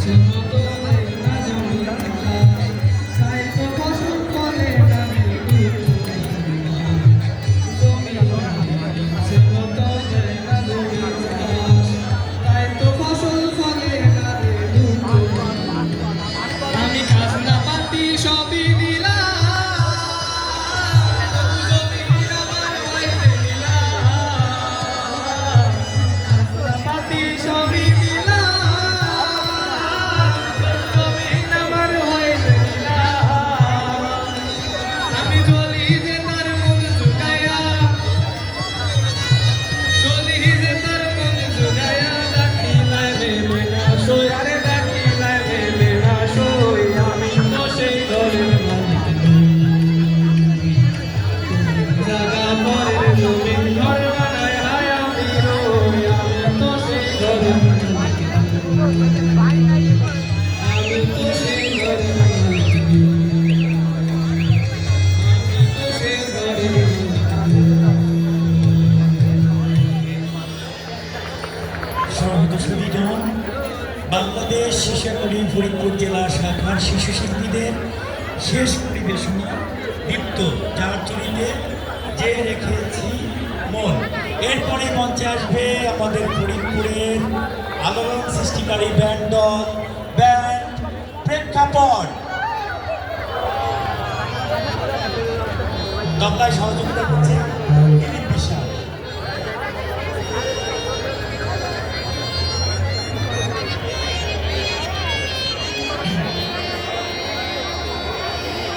Senhor, Bangladesh শিশু academy Faridpur জেলা শাখার শিশু শিল্পীদের শেষ পরিবেশনা দীপ্ত যার চরিতে যে রেখেছি মন। এরপরে মঞ্চে আসবে আমাদের ফরিদপুরের আলোড়ন সৃষ্টিকারী ব্যান্ড দল, ব্যান্ড প্রেক্ষাপট। তবলায় সহযোগিতা করছে